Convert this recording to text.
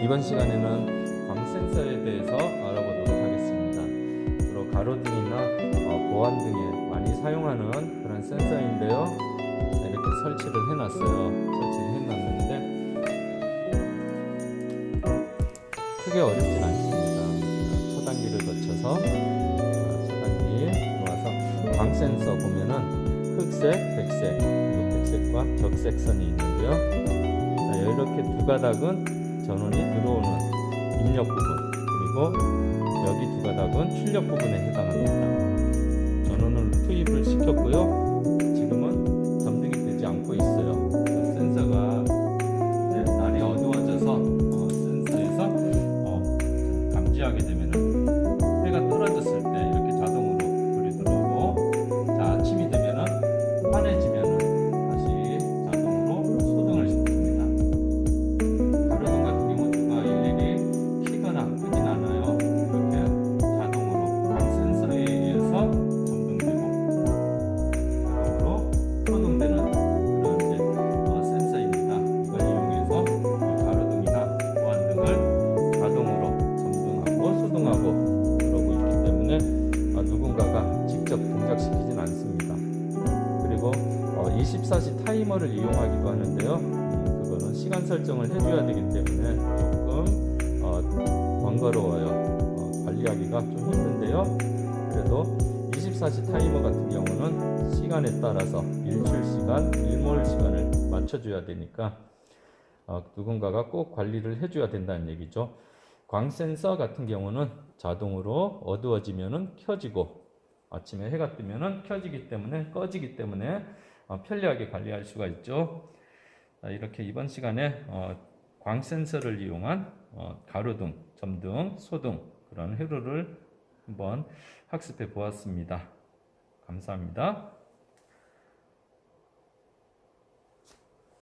이번 시간에는 광 센서에 대해서 알아보도록 하겠습니다. 주로 가로등이나 어, 보안 등에 많이 사용하는 그런 센서인데요. 이렇게 설치를 해놨어요. 설치를 해놨는데 크게 어렵진 않습니다. 초단기를 거쳐서 어, 초단기 들어와서 광 센서 보면은 흑색, 백색, 백색과 적색선이 있는데요. 자, 이렇게 두 가닥은 전원이 들어오는 입력 부분 그리고 여기 두 가닥은 출력 부분에 해당합니다. 전원을 투입을 누군가가 직접 동작시키진 않습니다. 그리고 어, 24시 타이머를 이용하기도 하는데요. 음, 그거는 시간 설정을 해줘야 되기 때문에 조금 어, 번거로워요. 어, 관리하기가 좀 힘든데요. 그래도 24시 타이머 같은 경우는 시간에 따라서 일출 시간, 일몰 시간을 맞춰줘야 되니까 어, 누군가가 꼭 관리를 해줘야 된다는 얘기죠. 광 센서 같은 경우는 자동으로 어두워지면은 켜지고 아침에 해가 뜨면은 켜지기 때문에 꺼지기 때문에 어, 편리하게 관리할 수가 있죠. 자, 이렇게 이번 시간에 어, 광 센서를 이용한 어, 가로등, 점등, 소등 그런 회로를 한번 학습해 보았습니다. 감사합니다.